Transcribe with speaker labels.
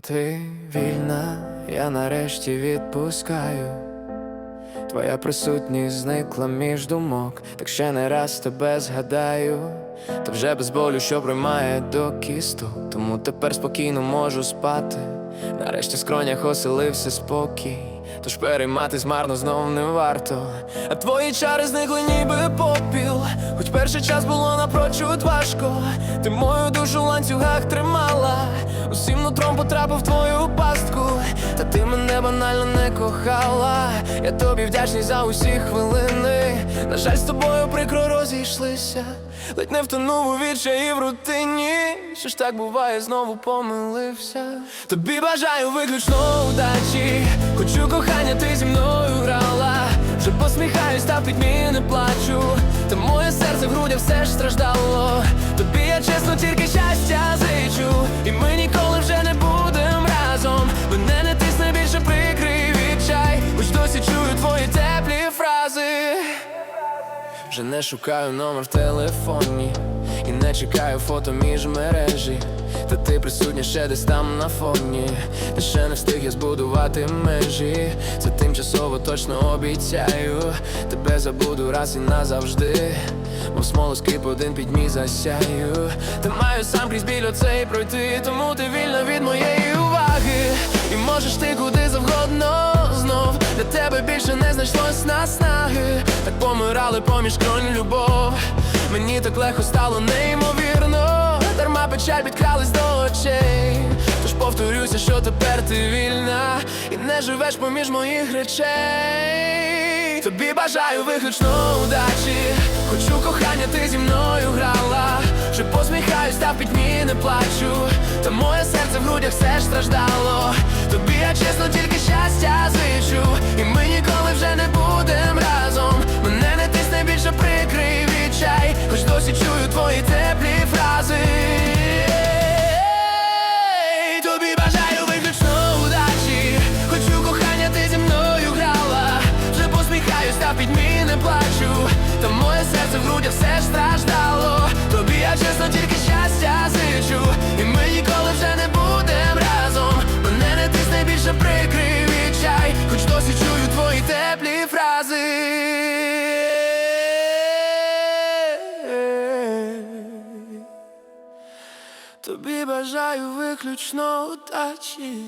Speaker 1: Ти вільна, я нарешті відпускаю. Твоя присутність зникла між думок, так ще не раз тебе згадаю. Та вже без болю, що приймає до кісту. Тому тепер спокійно можу спати. Нарешті в скронях оселився спокій. Тож перейматись марно знов не варто. А твої чари зникли ніби попіл. Хоч перший час було напрочуд важко. Ти мою душу в ланцюгах тримала. Потрапив в твою пастку. Та ти мене банально не кохала. Я тобі вдячний за усі хвилини. На жаль, з тобою прикро розійшлися. Ледь не втонув у відчаї в рутині. Що ж так буває, знову помилився. Тобі бажаю виключно удачі. Хочу кохання, ти зі мною грала. Вже посміхаюсь та пітьмі не плачу. Та моє серце в грудях все ж страждало. Вже не шукаю номер в телефоні І не чекаю фото між мережі. Та ти присутня ще десь там на фоні. Та ще не встиг я збудувати межі. Це тимчасово точно обіцяю. Тебе забуду раз і назавжди. Мов смолоскип один підмі засяю. Та маю сам крізь біль оцей пройти. Тому ти вільна від моєї уваги. І можеш ти куди завгодно знов. Для тебе більше не знайшлось наснаги помирали поміж кронь любов. Мені так легко стало неймовірно. Дарма печаль підкралась до очей. Тож повторюся, що тепер ти вільна. І не живеш поміж моїх речей. Тобі бажаю виключно удачі. Хочу кохання, ти зі мною грала. Вже посміхаюсь та в пітьмі не плачу. Та моє серце в грудях все страждало теплі Тобі бажаю виключно удачі